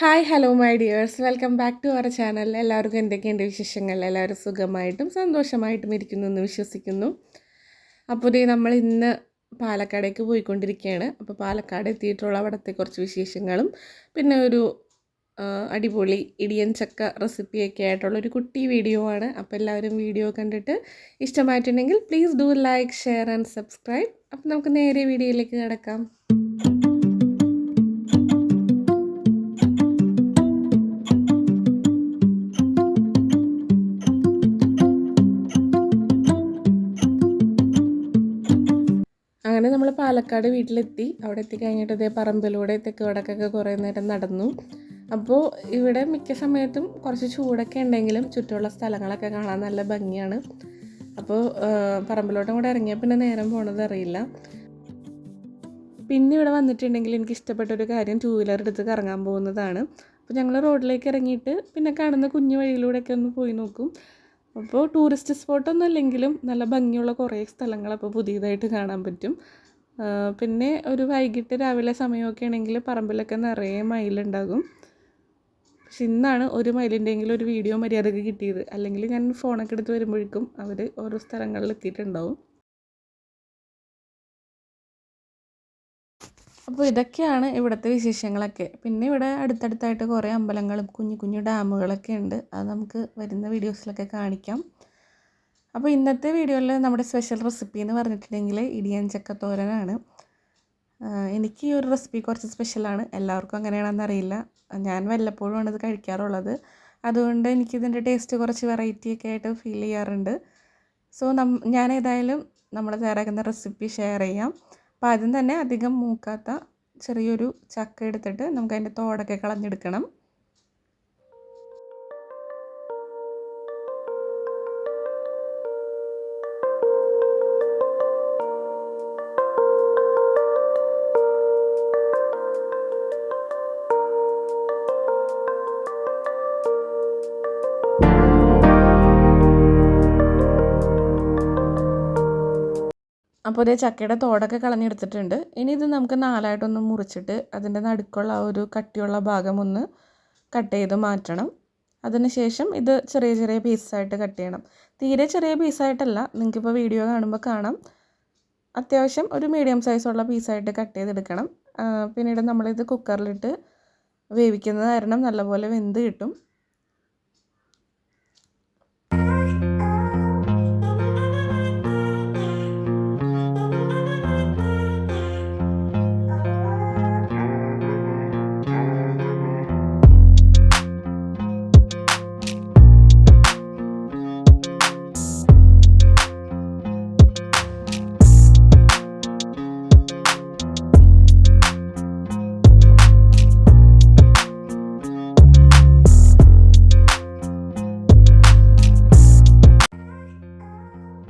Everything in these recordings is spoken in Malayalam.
Hi hello my dears welcome back to our channel എല്ലാവർക്കും എന്തൊക്കെയുണ്ട് വിശേഷങ്ങൾ? എല്ലാവരും സുഖമായിട്ടും സന്തോഷമായിട്ടും ഇരിക്കുന്നു എന്ന് വിശ്വസിക്കുന്നു. അപ്പോൾ ഇതേ നമ്മൾ ഇന്ന് പാലക്കാടേക്ക് പോയിക്കൊണ്ടിരിക്കുകയാണ്. അപ്പോൾ പാലക്കാട് എത്തിയിട്ടുള്ള അവിടുത്തെ കുറച്ച് വിശേഷങ്ങളും പിന്നെ ഒരു അടിപൊളി ഇടിയൻ ചക്ക റെസിപ്പിയൊക്കെ ആയിട്ടുള്ള ഒരു കുട്ടി വീഡിയോ ആണ്. അപ്പോൾ എല്ലാവരും വീഡിയോ കണ്ടിട്ട് ഇഷ്ടമായിട്ടുണ്ടെങ്കിൽ please do like share and subscribe അപ്പോൾ നമുക്ക് നേരെ വീഡിയോയിലേക്ക് കിടക്കാം. പാലക്കാട് വീട്ടിലെത്തി. അവിടെ എത്തിക്കഴിഞ്ഞിട്ട് ഇതേ പറമ്പിലൂടെ തെക്ക് വടക്കൊക്കെ കുറേ നേരം നടന്നു. അപ്പോൾ ഇവിടെ മിക്ക സമയത്തും കുറച്ച് ചൂടൊക്കെ ഉണ്ടെങ്കിലും ചുറ്റുമുള്ള സ്ഥലങ്ങളൊക്കെ കാണാൻ നല്ല ഭംഗിയാണ്. അപ്പോൾ പറമ്പിലോട്ടും കൂടെ ഇറങ്ങിയാൽ പിന്നെ നേരം പോണത് അറിയില്ല. പിന്നെ ഇവിടെ വന്നിട്ടുണ്ടെങ്കിൽ എനിക്ക് ഇഷ്ടപ്പെട്ട ഒരു കാര്യം ടൂ വീലർ എടുത്ത് കറങ്ങാൻ പോകുന്നതാണ്. അപ്പോൾ ഞങ്ങൾ റോഡിലേക്ക് ഇറങ്ങിയിട്ട് പിന്നെ കാണുന്ന കുഞ്ഞു വഴിയിലൂടെയൊക്കെ ഒന്ന് പോയി നോക്കും. അപ്പോൾ ടൂറിസ്റ്റ് സ്പോട്ടൊന്നും അല്ലെങ്കിലും നല്ല ഭംഗിയുള്ള കുറേ സ്ഥലങ്ങൾ അപ്പോൾ പുതിയതായിട്ട് കാണാൻ പറ്റും. പിന്നെ ഒരു വൈകിട്ട് രാവിലെ സമയമൊക്കെ ആണെങ്കിൽ പറമ്പിലൊക്കെ നിറയെ മയിലുണ്ടാകും. പക്ഷെ ഇന്നാണ് ഒരു മയിലിന്റെങ്കിലും ഒരു വീഡിയോ മര്യാദയ്ക്ക് കിട്ടിയത്. അല്ലെങ്കിൽ ഞാൻ ഫോണൊക്കെ എടുത്ത് വരുമ്പോഴേക്കും അവർ ഓരോ സ്ഥലങ്ങളിൽ എത്തിയിട്ടുണ്ടാവും. അപ്പോൾ ഇതൊക്കെയാണ് ഇവിടുത്തെ വിശേഷങ്ങളൊക്കെ. പിന്നെ ഇവിടെ അടുത്തടുത്തായിട്ട് കുറേ അമ്പലങ്ങളും കുഞ്ഞു കുഞ്ഞു ഡാമുകളൊക്കെ ഉണ്ട്. അത് നമുക്ക് വരുന്ന വീഡിയോസിലൊക്കെ കാണിക്കാം. അപ്പോൾ ഇന്നത്തെ വീഡിയോയിൽ നമ്മുടെ സ്പെഷ്യൽ റെസിപ്പി എന്ന് പറഞ്ഞിട്ടുണ്ടെങ്കിൽ ഇടിയൻ ചക്കത്തോരനാണ്. തോരനാണ് എനിക്ക് ഈ ഒരു റെസിപ്പി കുറച്ച് സ്പെഷ്യലാണ് എല്ലാവർക്കും അങ്ങനെയാണെന്ന് അറിയില്ല. ഞാൻ വല്ലപ്പോഴുമാണ് ഇത് കഴിക്കാറുള്ളത്. അതുകൊണ്ട് എനിക്കിതിന്റെ ടേസ്റ്റ് കുറച്ച് വെറൈറ്റി ഒക്കെ ആയിട്ട് ഫീൽ ചെയ്യാറുണ്ട്. സോ നം ഞാൻ ഏതായാലും നമ്മൾ തയ്യാറാക്കുന്ന റെസിപ്പി ഷെയർ ചെയ്യാം. അപ്പോൾ ആദ്യം തന്നെ അധികം മൂക്കാത്ത ചെറിയൊരു ചക്ക എടുത്തിട്ട് നമുക്ക് അതിന്റെ തോടൊക്കെ കളഞ്ഞെടുക്കണം. അപ്പോൾ ഇതേ ചക്കയുടെ തോടൊക്കെ കളഞ്ഞെടുത്തിട്ടുണ്ട്. ഇനി ഇത് നമുക്ക് നാലായിട്ടൊന്ന് മുറിച്ചിട്ട് അതിന്റെ നടുക്കുള്ള ആ ഒരു കട്ടിയുള്ള ഭാഗം ഒന്ന് കട്ട് ചെയ്ത് മാറ്റണം. അതിനുശേഷം ഇത് ചെറിയ ചെറിയ പീസായിട്ട് കട്ട് ചെയ്യണം. തീരെ ചെറിയ പീസായിട്ടല്ല നിങ്ങൾക്കിപ്പോൾ വീഡിയോ കാണുമ്പോൾ കാണാം. അത്യാവശ്യം ഒരു മീഡിയം സൈസുള്ള പീസായിട്ട് കട്ട് ചെയ്തെടുക്കണം. പിന്നീട് നമ്മളിത് കുക്കറിലിട്ട് വേവിക്കുന്നത് കാരണം നല്ലപോലെ വെന്ത് കിട്ടും.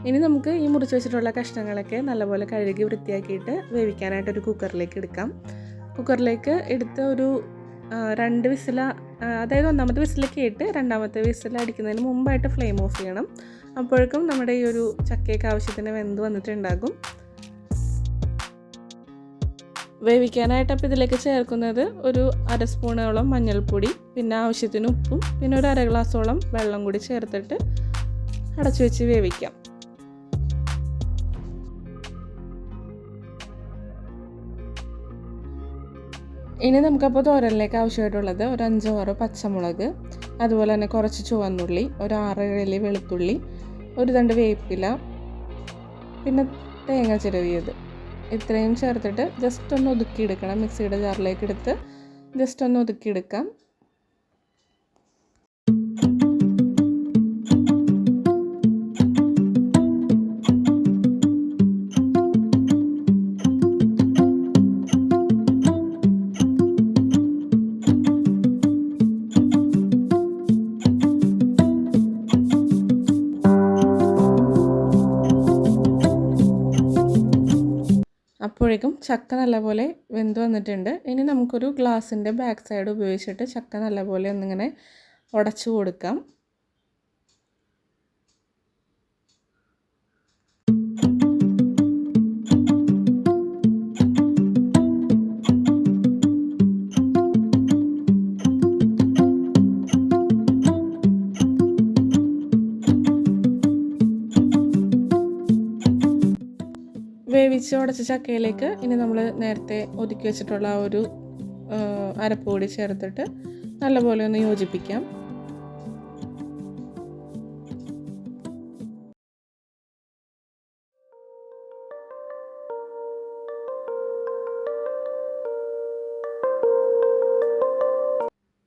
ഇനി നമുക്ക് ഈ മുറിച്ച് വെച്ചിട്ടുള്ള കഷ്ണങ്ങളൊക്കെ നല്ലപോലെ കഴുകി വൃത്തിയാക്കിയിട്ട് വേവിക്കാനായിട്ട് ഒരു കുക്കറിലേക്ക് എടുക്കാം. കുക്കറിലേക്ക് എടുത്ത ഒരു രണ്ട് വിസില അതായത് ഒന്നാമത്തെ വിസിലേക്ക് ഇട്ട് രണ്ടാമത്തെ വിസിൽ അടിക്കുന്നതിന് മുമ്പായിട്ട് ഫ്ലെയിം ഓഫ് ചെയ്യണം. അപ്പോഴേക്കും നമ്മുടെ ഈ ഒരു ചക്കയൊക്കെ ആവശ്യത്തിന് വെന്ത് വന്നിട്ടുണ്ടാകും. വേവിക്കാനായിട്ട് അപ്പോൾ ഇതിലേക്ക് ചേർക്കുന്നത് ഒരു അര സ്പൂണോളം മഞ്ഞൾപ്പൊടി പിന്നെ ആവശ്യത്തിന് ഉപ്പും പിന്നെ ഒരു അര ഗ്ലാസോളം വെള്ളം കൂടി ചേർത്തിട്ട് അടച്ചു വെച്ച് വേവിക്കാം. ഇനി നമുക്കപ്പോൾ തോരനിലേക്ക് ആവശ്യമായിട്ടുള്ളത് ഒരു അഞ്ചോ ആറോ പച്ചമുളക് അതുപോലെ തന്നെ കുറച്ച് ചുവന്നുള്ളി ഒരു ആറ് ഇഴലി വെളുത്തുള്ളി ഒരു രണ്ട് വേപ്പില പിന്നെ തേങ്ങ ചിരവിയത്. ഇത്രയും ചേർത്തിട്ട് ജസ്റ്റ് ഒന്ന് ഒതുക്കിയെടുക്കണം. മിക്സിയുടെ ജാറിലേക്ക് എടുത്ത് ജസ്റ്റ് ഒന്ന് ഒതുക്കിയെടുക്കാം. അപ്പോഴേക്കും ചക്ക നല്ലപോലെ വെന്ത് വന്നിട്ടുണ്ട്. ഇനി നമുക്കൊരു ഗ്ലാസിന്റെ ബാക്ക് സൈഡ് ഉപയോഗിച്ചിട്ട് ചക്ക നല്ലപോലെ ഒന്നിങ്ങനെ ഉടച്ചു കൊടുക്കാം. വേവിച്ച് ഉടച്ച ചക്കയിലേക്ക് ഇനി നമ്മൾ നേരത്തെ ഒതുക്കി വെച്ചിട്ടുള്ള ഒരു അരപ്പൊടി ചേർത്തിട്ട് നല്ലപോലെ ഒന്ന് യോജിപ്പിക്കാം.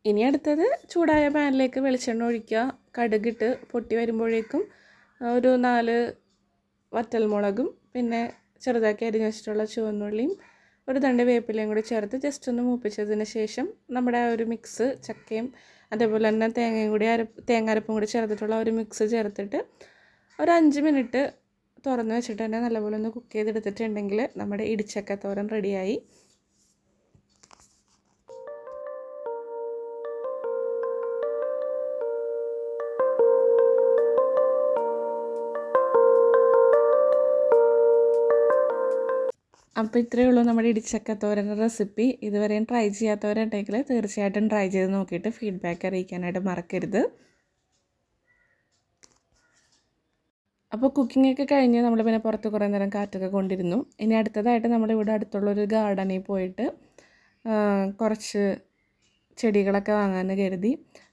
ഇനി അടുത്തത് ചൂടായ പാനിലേക്ക് വെളിച്ചെണ്ണ ഒഴിക്കുക. കടുകിട്ട് പൊട്ടി വരുമ്പോഴേക്കും ഒരു നാല് വറ്റൽമുളകും പിന്നെ ചെറുതാക്കി അരിഞ്ഞ് വെച്ചിട്ടുള്ള ചുവന്നുള്ളിയും ഒരു തണ്ട് വേപ്പിലയും കൂടി ചേർത്ത് ജസ്റ്റ് ഒന്ന് മൂപ്പിച്ചതിന് ശേഷം നമ്മുടെ ആ ഒരു മിക്സ് ചക്കയും അതേപോലെ തന്നെ തേങ്ങയും കൂടി അരപ്പ് തേങ്ങ അരപ്പും കൂടി ചേർത്തിട്ടുള്ള ഒരു മിക്സ് ചേർത്തിട്ട് ഒരു അഞ്ച് മിനിറ്റ് തുറന്ന് വെച്ചിട്ട് തന്നെ നല്ലപോലെ ഒന്ന് കുക്ക് ചെയ്തെടുത്തിട്ടുണ്ടെങ്കിൽ നമ്മുടെ ഇടിച്ചക്ക തോരൻ റെഡിയായി അപ്പോൾ ഇത്രയേ ഉള്ളൂ നമ്മുടെ ഇടിച്ചക്ക തോരന്റെ റെസിപ്പി. ഇതുവരെയും ട്രൈ ചെയ്യാത്തവരുണ്ടെങ്കിൽ തീർച്ചയായിട്ടും ട്രൈ ചെയ്ത് നോക്കിയിട്ട് ഫീഡ്ബാക്ക് അറിയിക്കാനായിട്ട് മറക്കരുത്. അപ്പോൾ കുക്കിംഗ് ഒക്കെ കഴിഞ്ഞ് നമ്മൾ പിന്നെ പുറത്ത് കുറേ നേരം കാറ്റൊക്കെ കൊണ്ടിരുന്നു. ഇനി അടുത്തതായിട്ട് നമ്മൾ നമ്മളിവിടെ അടുത്തുള്ളൊരു ഗാർഡനിൽ പോയിട്ട് കുറച്ച് ചെടികളൊക്കെ വാങ്ങാമെന്ന് കരുതി.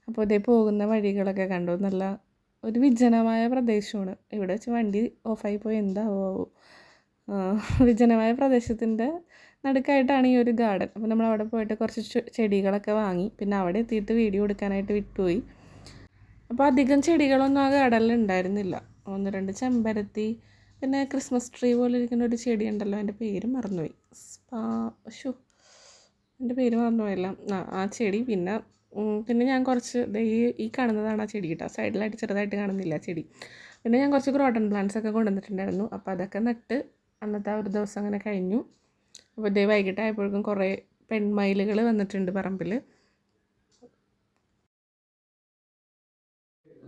അപ്പോൾ ഇതേ പോകുന്ന വഴികളൊക്കെ കണ്ടു. നല്ല ഒരു വിജനമായ പ്രദേശമാണ്. ഇവിടെ വെച്ച് വണ്ടി ഓഫായി പോയി എന്താവോ. വിജനമായ പ്രദേശത്തിന്റെ നടുക്കായിട്ടാണ് ഈ ഒരു ഗാർഡൻ. അപ്പോൾ നമ്മൾ അവിടെ പോയിട്ട് കുറച്ച് ചെടികളൊക്കെ വാങ്ങി. പിന്നെ അവിടെ എത്തിയിട്ട് വീഡിയോ എടുക്കാനായിട്ട് വിട്ടുപോയി. അപ്പോൾ അധികം ചെടികളൊന്നും ആ ഗാർഡനിൽ ഉണ്ടായിരുന്നില്ല. ഒന്ന് രണ്ട് ചെമ്പരത്തി പിന്നെ ക്രിസ്മസ് ട്രീ പോലെ ഇരിക്കുന്ന ഒരു ചെടി ഉണ്ടല്ലോ അതിന്റെ പേര് മറന്നുപോയി. ഷു എന്റെ പേര് മറന്നുപോയല്ല. ആ ആ ചെടി പിന്നെ പിന്നെ ഞാൻ കുറച്ച് ഈ ഈ കാണുന്നതാണ് ആ ചെടി കേട്ടോ. സൈഡിലായിട്ട് ചെറുതായിട്ട് കാണുന്നില്ല ചെടി. പിന്നെ ഞാൻ കുറച്ച് ക്രോട്ടൺ പ്ലാന്റ്സ് ഒക്കെ കൊണ്ടുവന്നിട്ടുണ്ടായിരുന്നു. അപ്പോൾ അതൊക്കെ നട്ട് അന്നത്തെ ഒരു ദിവസം അങ്ങനെ കഴിഞ്ഞു. അപ്പോൾ ഇതേ വൈകിട്ടായപ്പോഴേക്കും കുറേ പെൺമയിലുകൾ വന്നിട്ടുണ്ട് പറമ്പിൽ.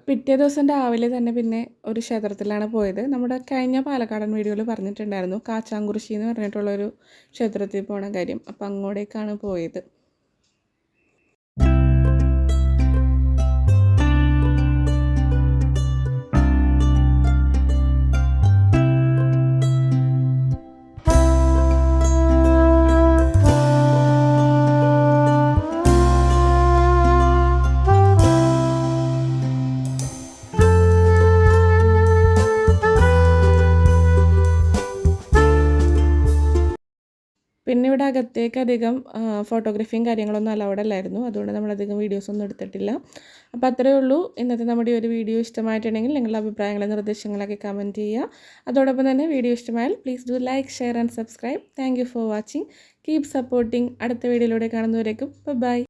പിറ്റേ ദിവസം രാവിലെ തന്നെ പിന്നെ ഒരു ക്ഷേത്രത്തിലാണ് പോയത്. നമ്മുടെ കഴിഞ്ഞ പാലക്കാടൻ വീഡിയോയിൽ പറഞ്ഞിട്ടുണ്ടായിരുന്നു കാച്ചാങ്കുറിശി എന്ന് പറഞ്ഞിട്ടുള്ളൊരു ക്ഷേത്രത്തിൽ പോണ കാര്യം. അപ്പോൾ അങ്ങോട്ടേക്കാണ് പോയത്. അകത്തേക്ക് അധികം ഫോട്ടോഗ്രാഫിയും കാര്യങ്ങളൊന്നും അലൗഡ് അല്ലായിരുന്നു. അതുകൊണ്ട് നമ്മളധികം വീഡിയോസൊന്നും എടുത്തിട്ടില്ല. അപ്പോൾ അത്രയേ ഉള്ളൂ. ഇന്നത്തെ നമ്മുടെ ഈ ഒരു വീഡിയോ ഇഷ്ടമായിട്ടുണ്ടെങ്കിൽ നിങ്ങളുടെ അഭിപ്രായങ്ങളും നിർദ്ദേശങ്ങളൊക്കെ കമന്റ് ചെയ്യുക. അതോടൊപ്പം തന്നെ വീഡിയോ ഇഷ്ടമായാൽ please do like share and subscribe thank for watching keep supporting അടുത്ത വീഡിയോയിലൂടെ കാണുന്നവരേക്കും. ബൈ